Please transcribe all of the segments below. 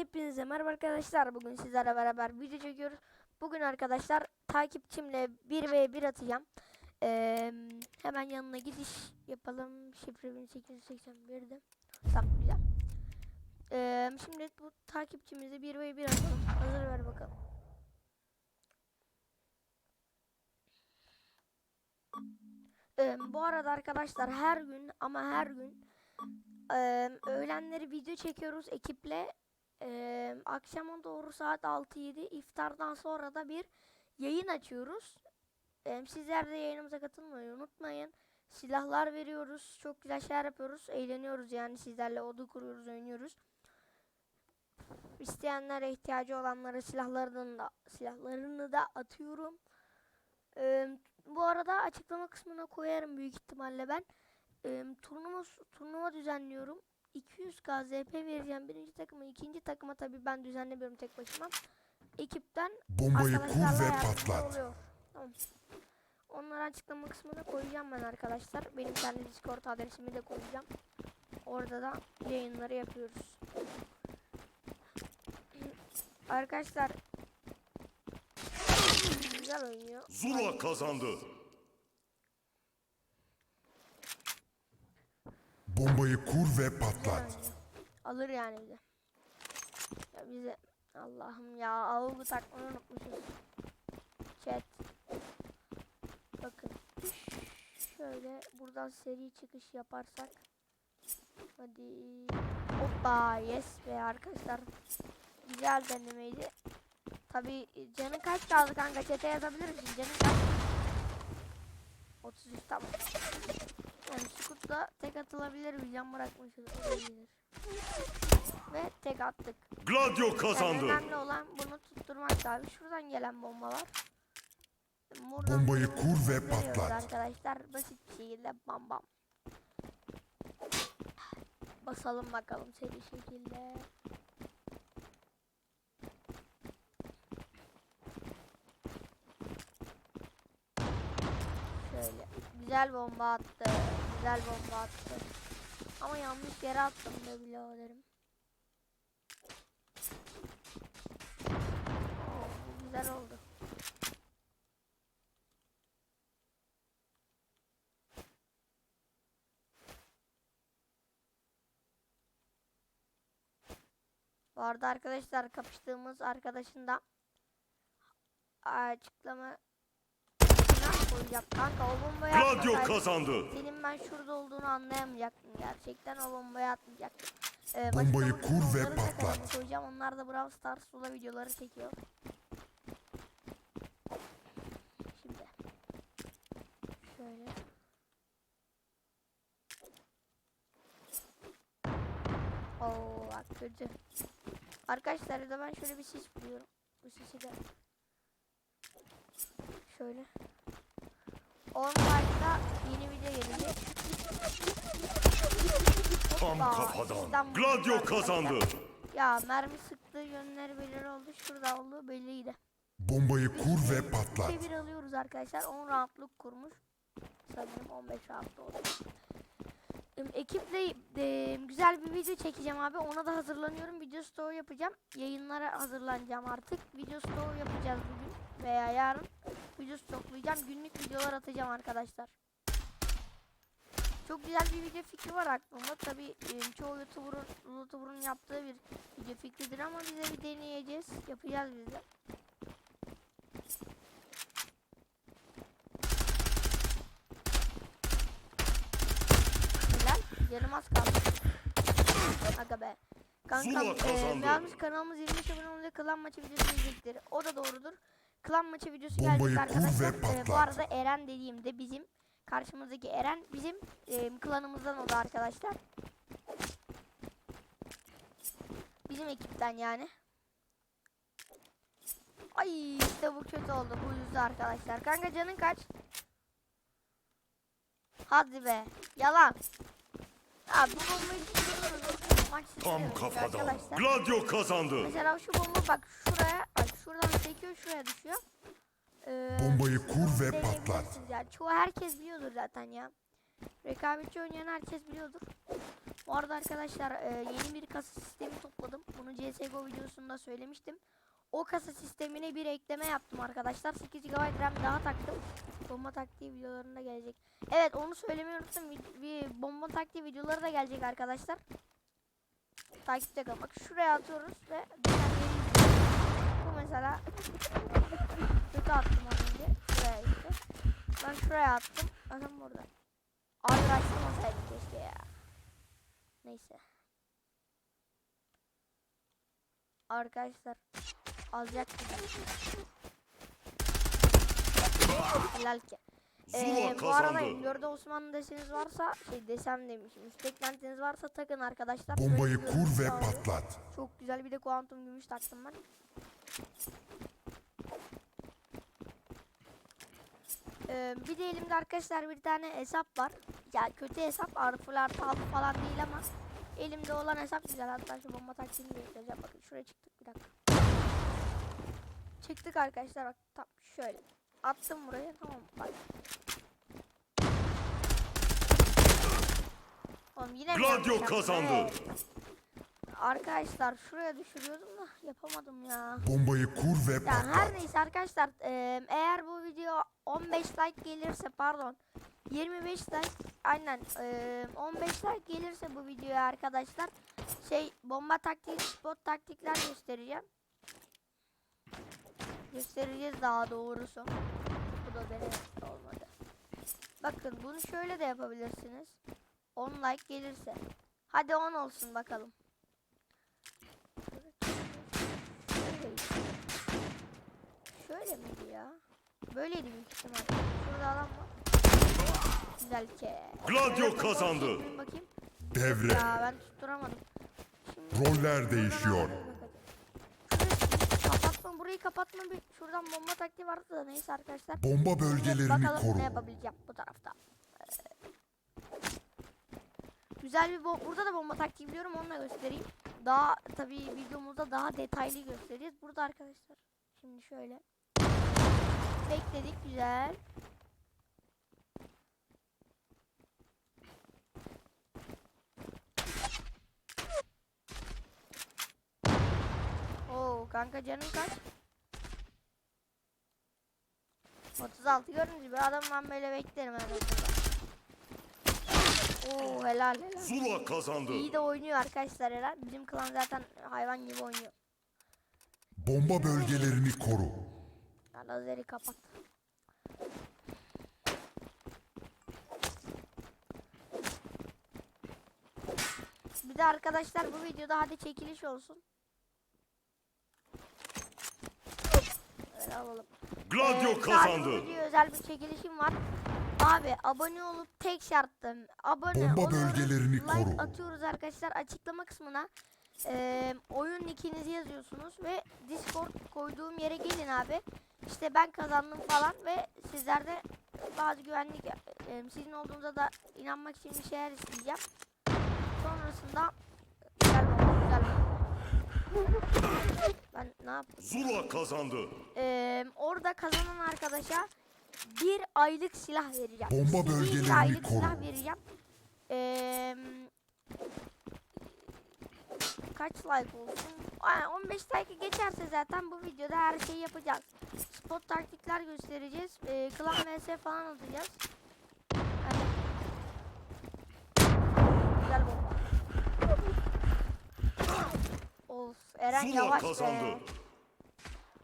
Hepinize merhaba arkadaşlar. Bugün sizlerle beraber video çekiyoruz. Bugün arkadaşlar takipçimle 1v1 atacağım. Ee, hemen yanına gidiş yapalım. Şifre 1881'de. Tamam güzel. Ee, şimdi bu takipçimizi 1v1 atalım. Hazır ver bakalım. Ee, bu arada arkadaşlar her gün ama her gün eee, öğlenleri video çekiyoruz ekiple. Eee, akşama doğru saat 6-7 iftardan sonra da bir yayın açıyoruz. Eee, sizler de yayınımıza katılmayı unutmayın. Silahlar veriyoruz. Çok güzel şeyler yapıyoruz. Eğleniyoruz yani sizlerle odu kuruyoruz, oynuyoruz. İsteyenlere ihtiyacı olanlara silahlarını da silahlarını da atıyorum. Eee, bu arada açıklama kısmına koyarım büyük ihtimalle ben. Eee turnuva turnuva düzenliyorum. 200 KZP vereceğim birinci takıma, ikinci takıma tabii ben düzenlemiyorum tek başıma. Ekipten Bombayı kur ve patlat. oluyor. Tamam. Onları açıklama kısmına koyacağım ben arkadaşlar. Benim kendi Discord adresimi de koyacağım. Orada da yayınları yapıyoruz. Arkadaşlar güzel oynuyor. Zula kazandı. Bombayı kur ve patlat. Alır yani bize. Ya bize Allah'ım ya avugu takmayı unutmuşuz. Chat. Bakın. Şöyle buradan seri çıkış yaparsak. Hadi. Hoppa yes be arkadaşlar. Güzel denemeydi. Tabi canın kaç kaldı kanka chat'e yazabilir misin? Canın kaç? 33 tamam. Yani tek atılabilir bir can bırakmışız olabilir. Ve tek attık. Gladio Yani kazandı. önemli olan bunu tutturmak abi. Şuradan gelen bomba var. Buradan Bombayı kur ve patlat. Arkadaşlar basit bir şekilde bam bam. Basalım bakalım seri şekilde. Şöyle güzel bomba attı. Güzel bomba attı. Ama yanlış yere attım da bu güzel oldu. Bu arada arkadaşlar kapıştığımız arkadaşın da açıklama koyacağım. Kanka o bombayı Gladio kazandı. senin ben şurada olduğunu anlayamayacaktım gerçekten o bombayı atmayacaktım. Ee, Bombayı kur ve onları da patlat. Koyacağım. Onlar da Brawl Stars Sula videoları çekiyor. Şimdi şöyle Oo bak kötü. Arkadaşlar ya da ben şöyle bir sis buluyorum. Bu sisi de şöyle. 10 like'da yeni video gelecek. Tam Hoppa, kafadan. İstanbul Gladio kazandı. Ya mermi sıktığı yönleri belirli oldu. Şurada olduğu belliydi. Bombayı kur ve patlat. Bir alıyoruz arkadaşlar. 10 roundluk kurmuş. Sanırım 15 round oldu. Ekiple e, güzel bir video çekeceğim abi. Ona da hazırlanıyorum. Video story yapacağım. Yayınlara hazırlanacağım artık. Video story yapacağız bugün veya yarın. Video stoklayacağım. Günlük videolar atacağım arkadaşlar. Çok güzel bir video fikri var aklımda. Tabi çoğu YouTuber'ın YouTuber'ın yaptığı bir video fikridir ama bize bir deneyeceğiz. Yapacağız biz de. Helal. Canım az kaldı. Aga be. Kankam e, yalnız kanalımız 25 abone olunca klan maçı videosu gelecektir. O da doğrudur. Klan maçı videosu Bombayı gelecek arkadaşlar. E, bu arada Eren dediğimde bizim karşımızdaki Eren bizim e, klanımızdan oldu arkadaşlar. Bizim ekipten yani. Ay işte bu kötü oldu. Bu yüzden arkadaşlar. Kanka canın kaç? Hadi be. Yalan. Abi bu bombayı Tam kafadan. Gladio kazandı. Mesela şu bomba bak şuraya şuradan sekiyor şuraya düşüyor. Ee, Bombayı kur ve patlat. Yani. Çoğu herkes biliyordur zaten ya. Rekabetçi oynayan herkes biliyordur. Bu arada arkadaşlar e, yeni bir kasa sistemi topladım. Bunu CSGO videosunda söylemiştim. O kasa sistemine bir ekleme yaptım arkadaşlar. 8 GB RAM daha taktım. Bomba taktiği videolarında gelecek. Evet onu söylemeyi unuttum. Bir, bir bomba taktiği videoları da gelecek arkadaşlar. Takipte kalın. Bak şuraya atıyoruz ve mesela kötü attım az önce. Şuraya işte. Ben şuraya attım. Adam burada. Abi başlamasaydım keşke ya. Neyse. Arkadaşlar alacak Helal ki. Ee, bu arada kazandı. M4'de Osmanlı deseniz varsa şey desem demişim. Üst beklentiniz varsa takın arkadaşlar. Bombayı kur ve patlat. Çok güzel bir de kuantum gümüş taktım ben. Ee, bir de elimde arkadaşlar bir tane hesap var. Ya kötü hesap artı artı altı falan değil ama elimde olan hesap güzel. Hatta şu bomba taktiğini göstereceğim. Bakın şuraya çıktık bir dakika. Çıktık arkadaşlar bak tam şöyle. Attım buraya tamam bak. Oğlum yine Gladio kazandı. Evet. Arkadaşlar şuraya düşürüyordum da yapamadım ya. Bombayı kur ve Yani her patlat. neyse arkadaşlar eğer bu video 15 like gelirse pardon 25 like aynen eee, 15 like gelirse bu videoya arkadaşlar şey bomba taktiği spot taktikler göstereceğim. Göstereceğiz daha doğrusu. Bu da deney olmadı. Bakın bunu şöyle de yapabilirsiniz. 10 like gelirse. Hadi 10 olsun bakalım. Şöyle miydi ya? Böyleydi büyük ihtimal. Şurada adam var. Güzel ki. Gladio kazandı. Bakayım. Devre. Ya ben tutturamadım. Şimdi Roller değişiyor. kapatma burayı kapatma bir şuradan bomba taktiği vardı da neyse arkadaşlar. Bomba bölgelerini bakalım koru. ne yapabileceğim bu tarafta. Güzel bir bo- burada da bomba taktiği biliyorum onu da göstereyim. Daha tabii videomuzda daha detaylı göstereceğiz. Burada arkadaşlar. Şimdi şöyle. Bekledik güzel. Oo kanka canın kaç? 36 gördüğünüz gibi adam ben böyle beklerim burada. Oo helal helal. Zula kazandı. İyi de oynuyor arkadaşlar helal. Bizim klan zaten hayvan gibi oynuyor. Bomba bölgelerini koru. Ya lazeri kapat. Bir de arkadaşlar bu videoda hadi çekiliş olsun. Öyle alalım. Gladio Ee, kazandı. videoya özel bir çekilişim var. Abi abone olup tek şartım. Abone Bomba bölgelerini like koru. atıyoruz arkadaşlar açıklama kısmına. Ee, oyun nickinizi yazıyorsunuz ve Discord koyduğum yere gelin abi. İşte ben kazandım falan ve sizlerde bazı güvenlik e, sizin olduğunuza da inanmak için bir şeyler isteyeceğim. Sonrasında güzel oldu, güzel oldu. Ben ne yaptım? Zula kazandı. Ee, orada kazanan arkadaşa bir aylık silah vereceğim. Bomba İstediği bir bölgelerini aylık koru. silah vereceğim. Ee, kaç like olsun? Aa, 15 like geçerse zaten bu videoda her şeyi yapacağız. Spot taktikler göstereceğiz. Ee, klan vs falan atacağız. Yani... Güzel bomba. Of Eren Zula yavaş kazandı. be.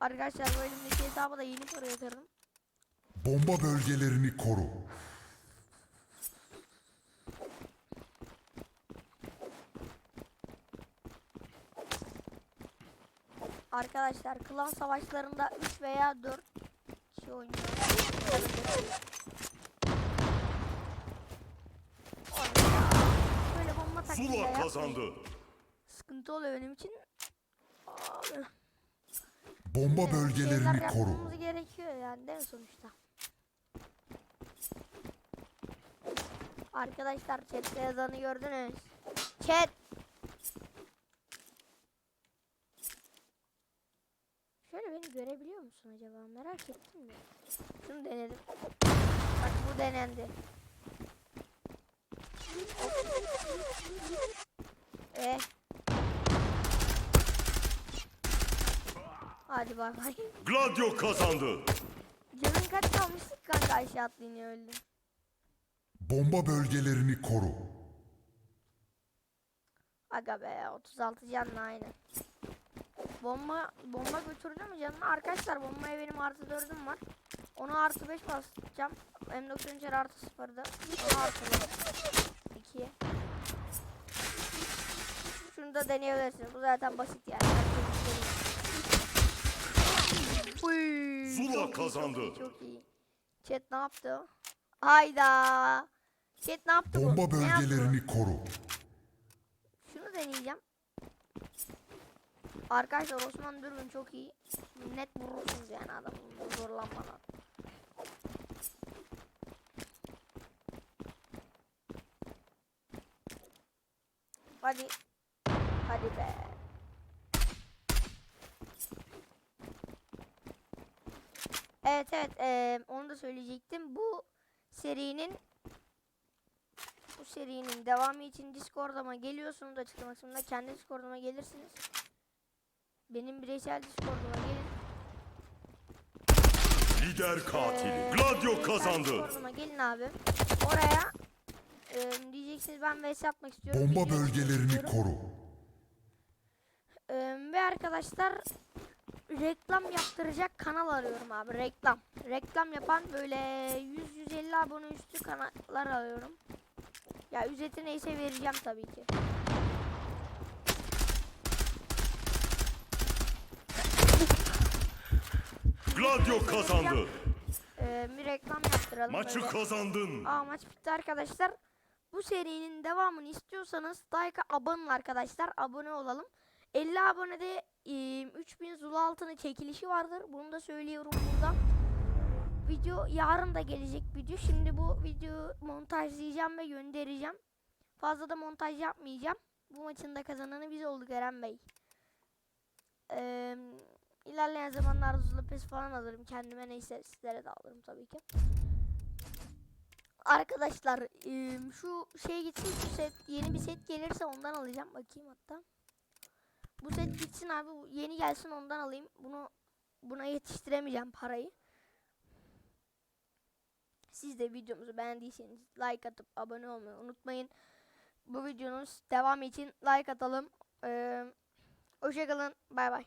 Arkadaşlar bu elimdeki hesaba da yeni para yatırdım. Bomba bölgelerini koru. Arkadaşlar klan savaşlarında 3 veya 4 kişi oynuyor. Böyle bomba taktiği kazandı. Sıkıntı oluyor benim için. Abi, Bomba bir bölgelerini koru. gerekiyor yani değil mi sonuçta? Arkadaşlar chatte yazanı gördünüz. Chat. Şöyle beni görebiliyor musun acaba? Merak ettim de. Şunu denedim. Bak bu denendi. Eh. Hadi bay bay. Gladio kazandı. Canın kaç kalmıştık kanka aşağı atlayınca öldüm. Bomba bölgelerini koru. Aga be 36 canla aynı. Bomba bomba götürdü mü canını? Arkadaşlar bombaya benim artı 4'üm var. Onu artı 5 basacağım. M93 artı 0'da. Onu artı 2'ye. Şunu da deneyebilirsiniz. Bu zaten basit yani. Uy, Zula kazandı. Çok iyi, çok iyi. Chat ne yaptı? Hayda. Chat ne yaptı bu? Bomba Ne yaptı bu? bölgelerini koru. Şunu deneyeceğim. Arkadaşlar Osman Dürbün çok iyi. Net vurursunuz yani adamı zorlanmadan. Hadi. Hadi be. Evet evet eee, onu da söyleyecektim. Bu serinin bu serinin devamı için Discord'uma geliyorsunuz açıklama kısmında kendi Discord'uma gelirsiniz. Benim bireysel Discord'uma gelin. Lider katili. Ee, Gladio kazandı. Discord'uma gelin abi. Oraya e, diyeceksiniz ben vs atmak istiyorum. Bomba bölgelerini istiyorum. koru. Ee, ve arkadaşlar reklam yaptıracak kanal arıyorum abi reklam. Reklam yapan böyle 100-150 abone üstü kanallar arıyorum. Ya ücreti neyse vereceğim tabii ki. Gladio kazandı. Ee, bir reklam yaptıralım Maçı böyle. kazandın. Aa maç bitti arkadaşlar. Bu serinin devamını istiyorsanız like'a abone olun arkadaşlar. Abone olalım. 50 abonede e, 3000 Zulu altını çekilişi vardır. Bunu da söylüyorum burada. Video yarın da gelecek video. Şimdi bu videoyu montajlayacağım ve göndereceğim. Fazla da montaj yapmayacağım. Bu maçın da kazananı biz olduk Eren Bey. Eee ilerleyen zamanlarda Zula Pes falan alırım. Kendime neyse sizlere de alırım tabii ki. Arkadaşlar şu şey gitsin şu set yeni bir set gelirse ondan alacağım bakayım hatta. Bu set gitsin abi yeni gelsin ondan alayım. Bunu buna yetiştiremeyeceğim parayı. Siz de videomuzu beğendiyseniz like atıp abone olmayı unutmayın. Bu videonun devamı için like atalım. Eee hoşçakalın. Bay bay.